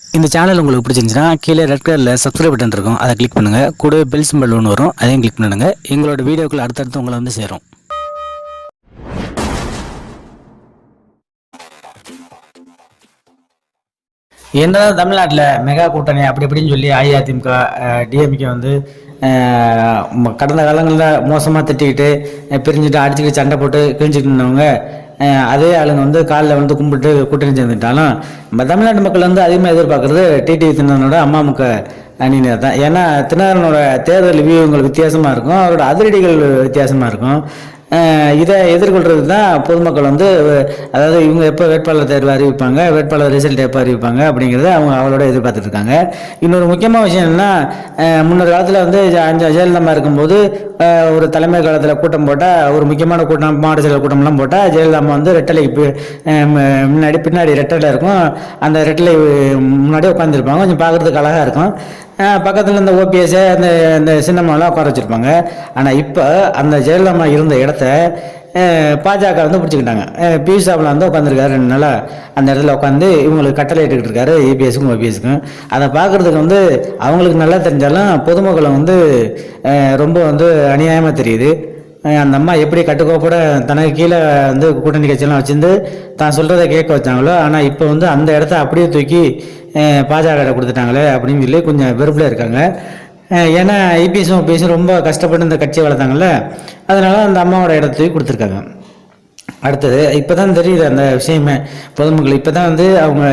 இந்த சேனல் உங்களுக்கு பிடிச்சிருந்துச்சுன்னா கீழே ரெட் கலரில் சப்ஸ்கிரைப் பட்டன் இருக்கும். அதை கிளிக் பண்ணுங்கள் கூடவே பெல் சிம்பல் ஒன்று வரும். அதையும் கிளிக் பண்ணுங்கள் எங்களோட வீடியோக்கள் அடுத்தடுத்து உங்களை வந்து சேரும். என்னதான் தமிழ்நாட்டில் மெகா கூட்டணி அப்படி இப்படின்னு சொல்லி அஇஅதிமுக டிஎம்கே வந்து அஹ், கடந்த காலங்களில் மோசமாக திட்டிக்கிட்டு பிரிஞ்சுட்டு அடிச்சுக்கிட்டு சண்டை போட்டு கிழிஞ்சிட்டு இருந்தவங்க அதே ஆளுங்க வந்து காலில் வந்து கும்பிட்டு கூட்டணி சேர்ந்துட்டாலும் நம்ம தமிழ்நாட்டு மக்கள் வந்து அதிகமாக எதிர்பார்க்கறது டிடிவி தினனோட அம்மாமுக அணியினர் தான். ஏன்னா தினகரனோட தேர்தல் வியூகங்கள் வித்தியாசமாக இருக்கும் அவரோட அதிரடிகள் வித்தியாசமாக இருக்கும். இதை எதிர்கொள்கிறது தான் பொதுமக்கள் வந்து அதாவது இவங்க எப்போ வேட்பாளர் தேர்வு அறிவிப்பாங்க வேட்பாளர் ரிசல்ட் எப்போ அறிவிப்பாங்க அப்படிங்கிறத அவங்க அவளோட எதிர்பார்த்துட்டு இருக்காங்க இன்னொரு முக்கியமான விஷயம் என்னென்னா முன்னொரு காலத்தில் வந்து ஜ- அஞ்சு ஜெயலலிதா இருக்கும்போது ஒரு தலைமை காலத்தில் கூட்டம் போட்டால் ஒரு முக்கியமான கூட்டம் மாவட்ட செயலர் கூட்டம்லாம் போட்டால் ஜெயலலிதா வந்து ரெட்டலை பி- முன்னாடி பின்னாடி ரெட்டலை இருக்கும். அந்த ரெட்டலை முன்னாடியே உட்காந்துருப்பாங்க கொஞ்சம் பார்க்குறதுக்கு அழகாக இருக்கும். பக்கத்தில் இந்த ஓபிஎஸ் அந்த இந்த சின்னம்மாலாம் உட்கார வச்சுருப்பாங்க. ஆனால் இப்போ அந்த ஜெயலலிதா இருந்த இடத்த பாஜக வந்து பிடிச்சிக்கிட்டாங்க. பியூஷ் சாப்பில் வந்து உட்காந்துருக்காரு ரெண்டு நாளாக அந்த இடத்துல உட்காந்து இவங்களுக்கு கட்டளை இட்டுக்கிட்டு இருக்காரு ஏபிஎஸ்க்கும் ஓபிஎஸ்க்கும் அதை பார்க்குறதுக்கு வந்து அவங்களுக்கு நல்லா தெரிஞ்சாலும் பொதுமக்களை வந்து ரொம்ப வந்து அநியாயமாக தெரியுது. அந்த அம்மா எப்படி கட்டுக்கோப்போட தனக்கு கீழே வந்து கூட்டணி கட்சியெல்லாம் வச்சுருந்து தான் சொல்கிறத கேட்க வச்சாங்களோ ஆனால் இப்போ வந்து அந்த இடத்த அப்படியே தூக்கி பாஜக கொடுத்துட்டாங்களே அப்படின்னு சொல்லி கொஞ்சம் வெறுப்பில் இருக்காங்க. ஏன்னா ஐபிஎஸும் ஓபிஎஸும் ரொம்ப கஷ்டப்பட்டு இந்த கட்சியை வளர்த்தாங்கல்ல அதனால் அந்த அம்மாவோட இடத்த தூக்கி கொடுத்துருக்காங்க. அடுத்தது இப்போ தான் தெரியுது அந்த விஷயமே பொதுமக்கள் இப்போ தான் வந்து அவங்க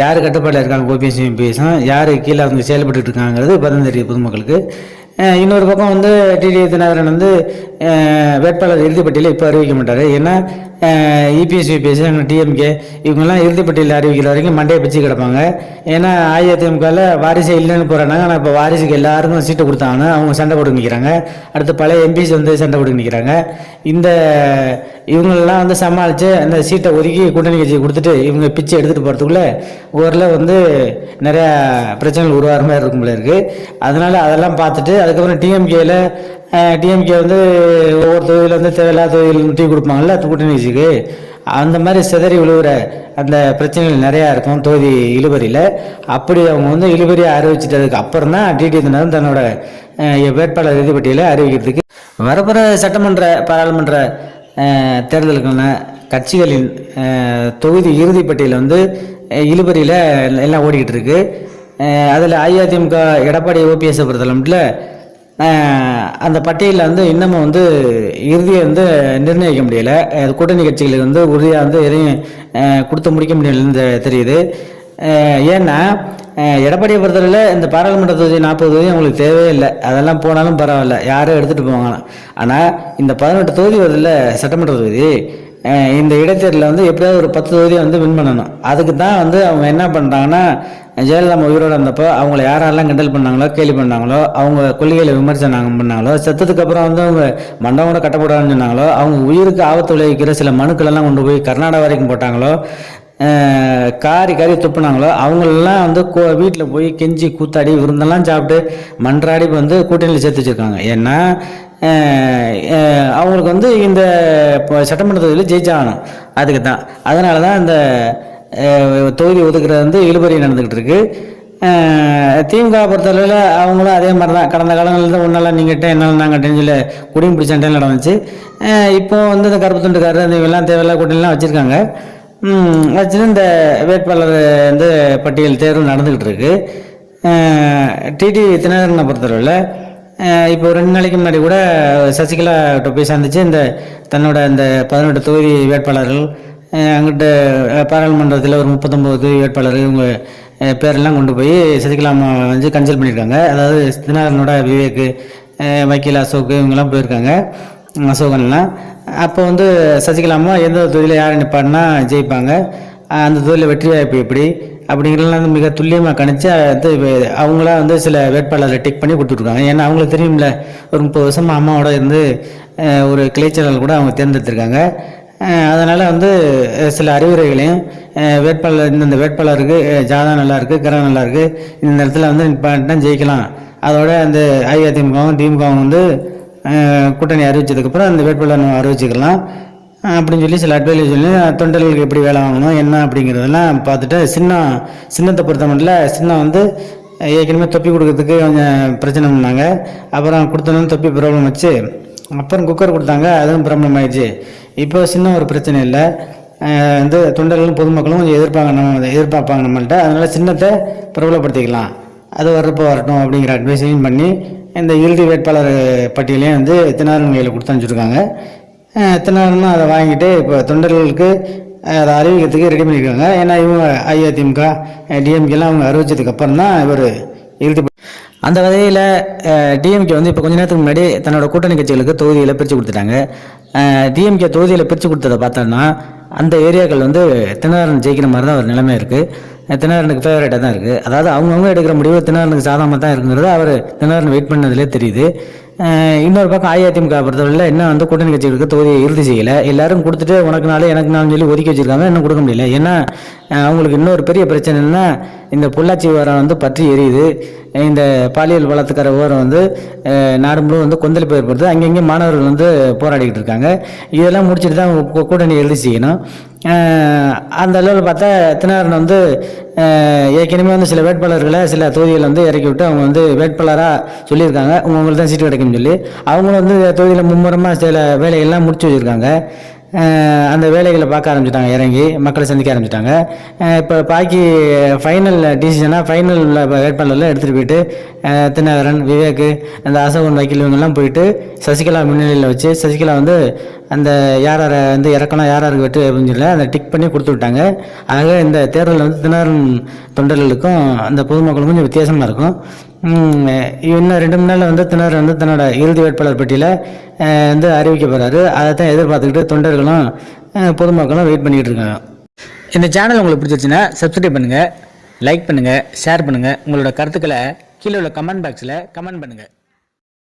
யார் கட்டுப்பாடில் இருக்காங்க ஓபிஎஸ் யூபிஎஸும் யார் கீழே அவங்க செயல்பட்டு இருக்காங்கிறது இப்போ தான் தெரியுது பொதுமக்களுக்கு. இன்னொரு பக்கம் வந்து டிடி தினகரன் வந்து வேட்பாளர் இறுதிப்பட்டியலில் இப்போ அறிவிக்க மாட்டார். ஏன்னா இபிஎஸ் யூபிஎஸ் டிஎம்கே இவங்கெல்லாம் இறுதிப்பட்டியில் அறிவிக்கிற வரைக்கும் மண்டையை பிச்சு கிடப்பாங்க. ஏன்னா அஇஅதிமுகவில் வாரிசே இல்லைன்னு போகிறாங்க ஆனால் இப்போ வாரிசுக்கு எல்லாருக்கும் சீட்டு கொடுத்தாங்க அவங்க சண்டை போட்டு நிற்கிறாங்க அடுத்து பழைய எம்பிஸ் வந்து சண்டை போட்டு நிற்கிறாங்க இந்த இவங்களெல்லாம் வந்து சமாளித்து அந்த சீட்டை ஒதுக்கி கூட்டணி கட்சி கொடுத்துட்டு இவங்க பிச்சை எடுத்துகிட்டு போகிறதுக்குள்ளே ஊரில் வந்து நிறையா பிரச்சனைகள் உருவாகிற மாதிரி இருக்கும்போல இருக்குது அதனால் அதெல்லாம் பார்த்துட்டு அதுக்கப்புறம் டிஎம்கேயில் டிஎம்கே வந்து ஒவ்வொரு தொகுதியில் வந்து தேவையில்லாத தொகுதியில் டீ கொடுப்பாங்கல்ல கூட்டணி கட்சிக்கு அந்த மாதிரி சிதறி விழுகிற அந்த பிரச்சனைகள் நிறையா இருக்கும் தொகுதி இழுபறியில். அப்படி அவங்க வந்து இழுபறியை அறிவிச்சிட்டதுக்கு அப்புறம் தான் டிடி தினம் தன்னோட வேட்பாளர் இறுதிப்பட்டியலை அறிவிக்கிறதுக்கு வரப்போகிற சட்டமன்ற பாராளுமன்ற தேர்தலுக்கான கட்சிகளின் தொகுதி இறுதிப்பட்டியல் வந்து இழுபறியில் எல்லாம் ஓடிக்கிட்டு இருக்கு. அதில் அஇஅதிமுக எடப்பாடி ஓபிஎஸ் பொறுத்தளவுல அந்த பட்டியலில் வந்து இன்னமும் வந்து இறுதியை வந்து நிர்ணயிக்க முடியலை. அது கூட்டணி கட்சிகளுக்கு வந்து உறுதியாக வந்து எதையும் கொடுத்து முடிக்க முடியலன்னு தெ- தெரியுது. ஏன்னா அஹ், எடப்பாடியை பொறுத்தவரையில் இந்த பாராளுமன்ற தொகுதி நாற்பது தொகுதி அவங்களுக்கு தேவையே இல்லை. அதெல்லாம் போனாலும் பரவாயில்ல. யாரும் எடுத்துகிட்டு போவாங்க ஆனால் இந்த பதினெட்டு தொகுதி வருதில்ல சட்டமன்ற தொகுதி இந்த இடைத்தேர்தலில் வந்து எப்படியாவது ஒரு பத்து தொகுதியை வந்து வின் பண்ணணும். அதுக்கு தான் வந்து அவங்க என்ன பண்ணுறாங்கன்னா ஜெயலலிதா உயிரோடு இருந்தப்போ அவங்கள யாரெல்லாம் கிண்டல் பண்ணாங்களோ கேலி பண்ணாங்களோ அவங்க கொள்கைகளை விமர்சனம் பண்ணாங்களோ செத்ததுக்கு அப்புறம் வந்து அவங்க மண்டபம் கூட கட்டப்படாதுன்னு சொன்னாங்களோ அவங்க உயிருக்கு ஆபத்து விளைவிக்கிற சில மனுக்கள் எல்லாம் கொண்டு போய் கர்நாடகா வரைக்கும் போட்டாங்களோ காரி காரி துப்புனாங்களோ அவங்களெல்லாம் வந்து கோ வீட்டில் போய் கெஞ்சி கூத்தாடி விருந்தெல்லாம் சாப்பிட்டு மன்றாடி வந்து கூட்டணியில் சேர்த்து வச்சுருக்காங்க. ஏன்னா அவங்களுக்கு வந்து இந்த இப்போ சட்டமன்ற தொகுதியில் ஜெயிச்சாகணும். அதுக்கு தான். அதனால தான் இந்த தொகுதி ஒதுக்குறது வந்து இழுபறி நடந்துக்கிட்டு இருக்கு. திமுக பொறுத்தளவில் அவங்களும் அதே மாதிரி தான் கடந்த காலங்களில் தான் ஒன்றெல்லாம் நீங்கிட்ட என்னால் நாங்கட்டேன்னு சொல்லி குடியும் பிடிச்ச நடந்துச்சு. இப்போ வந்து இந்த கருப்பு துண்டுக்காரர் இந்த இவெல்லாம் தேவையில்லா கூட்டணிலாம் வச்சுருக்காங்க. வச்சுட்டு இந்த வேட்பாளர் வந்து பட்டியல் தேர்வு நடந்துக்கிட்டு இருக்கு டிடி தினகரனை பொறுத்தளவில் இப்போ ரெண்டு நாளைக்கு முன்னாடி கூட சசிகலா கிட்ட போய் சந்திச்சு இந்த தன்னோட இந்த பதினெட்டு தொகுதி வேட்பாளர்கள் அங்கிட்ட பாராளுமன்றத்தில் ஒரு முப்பத்தொம்போது தொகுதி வேட்பாளர்கள் இவங்க பேரெல்லாம் கொண்டு போய் சசிகலா அம்மா வந்து கன்சல்ட் பண்ணியிருக்காங்க. அதாவது தினகரனோட விவேக் வக்கீல் அசோக் இவங்கெல்லாம் போயிருக்காங்க. அசோகன்லாம் அப்போ வந்து சசிகலா அம்மா எந்த தொகுதியில் யார் நிற்பாடுனா ஜெயிப்பாங்க. அந்த தொகுதியில் வெற்றி வாய்ப்பு எப்படி? அப்படிங்கிறதெல்லாம் வந்து மிக துல்லியமாக கணிச்சு அது அவங்களா வந்து சில வேட்பாளரை டிக் பண்ணி கொடுத்துருக்காங்க ஏன்னா அவங்களுக்கு தெரியும்ல ஒரு முப்பது வருஷமாக அம்மாவோட இருந்து ஒரு கிளைச்சலால் கூட அவங்க தேர்ந்தெடுத்திருக்காங்க. அதனால் வந்து சில அறிவுரைகளையும் வேட்பாளர் இந்தந்த வேட்பாளருக்கு ஜாதா நல்லாயிருக்கு கிரகம் நல்லாயிருக்கு இந்த இடத்துல வந்து நிப்பாட்டினா ஜெயிக்கலாம். அதோட அந்த அஇஅதிமுகவும் திமுகவும் வந்து கூட்டணி அறிவிச்சதுக்கப்புறம் அந்த வேட்பாளர் நம்ம அறிவிச்சுக்கலாம். அப்படின்னு சொல்லி சில அட்வைஸ் சொல்லி தொண்டர்களுக்கு எப்படி வேலை வாங்கணும் என்ன அப்படிங்கிறதெல்லாம் பார்த்துட்டு சின்னம் சின்னத்தை பொறுத்த மட்டும் சின்னம் வந்து ஏற்கனவே தொப்பி கொடுக்கறதுக்கு கொஞ்சம் பிரச்சனை பண்ணாங்க. அப்புறம் கொடுத்தோன்னு தொப்பி ப்ராப்ளம் வச்சு அப்புறம் குக்கர் கொடுத்தாங்க அதுவும் ப்ராப்ளம் ஆயிடுச்சு. இப்போ சின்ன ஒரு பிரச்சனை இல்லை. வந்து தொண்டர்களும் பொதுமக்களும் கொஞ்சம் எதிர்ப்பாங்க நம்ம எதிர்பார்ப்பாங்க நம்மள்ட்ட. அதனால் சின்னத்தை பிரபலப்படுத்திக்கலாம். அது வர்றப்போ வரட்டும் அப்படிங்கிற அட்வைஸையும் பண்ணி இந்த இறுதி வேட்பாளர் பட்டியலையும் வந்து தினாரன் கையில் கொடுத்து அனுப்பிச்சிருக்காங்க. தினாரனும் அதை வாங்கிட்டு இப்போ தொண்டர்களுக்கு அதை அறிவிக்கிறதுக்கு ரெடி பண்ணியிருக்காங்க. ஏன்னா இவங்க அஇஅதிமுக டிஎம்கேலாம் அவங்க அறிவிச்சதுக்கு அப்புறம் தான் இவர் இறுதி அந்த வகையில் டிஎம்கே வந்து இப்போ கொஞ்ச நேரத்துக்கு முன்னாடி தன்னோட கூட்டணி கட்சிகளுக்கு தொகுதியில் பிரித்து கொடுத்துட்டாங்க. டிஎம்கே தொகுதியில் பிரித்து கொடுத்ததை பார்த்தோன்னா அந்த ஏரியாக்கள் வந்து திணறன் ஜெயிக்கிற மாதிரி தான் ஒரு நிலைமை இருக்குது தினகரனுக்கு ஃபேவரேட்டாக தான் இருக்குது அதாவது அவங்கவுங்க எடுக்கிற முடிவு தினகரனுக்கு சாதகமாக தான் இருக்குங்கிறது அவர் தினகரன் வெயிட் பண்ணதிலே தெரியுது. இன்னொரு பக்கம் அஇஅதிமுக பொறுத்தவரையில் இன்னும் வந்து கூட்டணி கட்சிகளுக்கு தொகுதியை இறுதி செய்யலை. எல்லாரும் கொடுத்துட்டு உனக்கு நாள் எனக்கு நாள் சொல்லி ஒதுக்கி வச்சிருக்காங்க. இன்னும் கொடுக்க முடியல. ஏன்னா அவங்களுக்கு இன்னொரு பெரிய பிரச்சனை இந்த பொள்ளாச்சி விவரம் வந்து பற்றி எரியுது. இந்த பாலியல் வளத்துக்கார விவரம் வந்து அஹ் நாடு முழுவதும் வந்து கொந்தளிப்பு ஏற்படுது. அங்கங்கே மாணவர்கள் வந்து போராடிக்கிட்டு இருக்காங்க. இதெல்லாம் முடிச்சுட்டு தான் கூட்டணி எழுதி செய்யணும் அந்த அளவில் பார்த்தா தினாரன் வந்து ஏற்கனவே வந்து சில வேட்பாளர்களை சில தொகுதிகளில் வந்து இறக்கி விட்டு அவங்க வந்து வேட்பாளராக சொல்லியிருக்காங்க. உங்களுக்கு தான் சீட்டு கிடைக்கும்னு சொல்லி. அவங்களும் வந்து தொகுதியில் மும்முரமாக சில வேலைகள்லாம் முடிச்சு வச்சுருக்காங்க. அந்த வேலைகளை பார்க்க ஆரம்பிச்சிட்டாங்க இறங்கி மக்களை சந்திக்க ஆரம்பிச்சிட்டாங்க. இப்போ பாக்கி ஃபைனல் டிசிஷனாக ஃபைனல் வேட்பாளரில் எடுத்துகிட்டு போயிட்டு தினகரன் விவேக் அந்த அசோகன் வக்கீல் இவங்கெல்லாம் போயிட்டு சசிகலா முன்னிலையில் வச்சு சசிகலா வந்து அந்த யார் யாரை வந்து இறக்கணும் யார் யாருக்கு வெற்றி அப்படின்னு சொல்லி அதை டிக் பண்ணி கொடுத்து விட்டாங்க. ஆக இந்த தேர்தலில் வந்து தினகரன் தொண்டர்களுக்கும் அந்த பொதுமக்களுக்கும் கொஞ்சம் வித்தியாசமாக இருக்கும். இன்னும் ரெண்டு மணி நாளில் வந்து திணறன் வந்து தன்னோட இறுதி வேட்பாளர் பட்டியலை வந்து அறிவிக்க போகிறாரு அதை தான் எதிர்பார்த்துக்கிட்டு தொண்டர்களும் பொதுமக்களும் வெயிட் பண்ணிக்கிட்டு இருக்காங்க. இந்த சேனல் உங்களுக்கு பிடிச்சிருச்சுன்னா சப்ஸ்கிரைப் பண்ணுங்கள் லைக் பண்ணுங்கள் ஷேர் பண்ணுங்கள் உங்களோட கருத்துக்களை கீழே உள்ள கமெண்ட் பாக்ஸில் கமெண்ட் பண்ணுங்கள்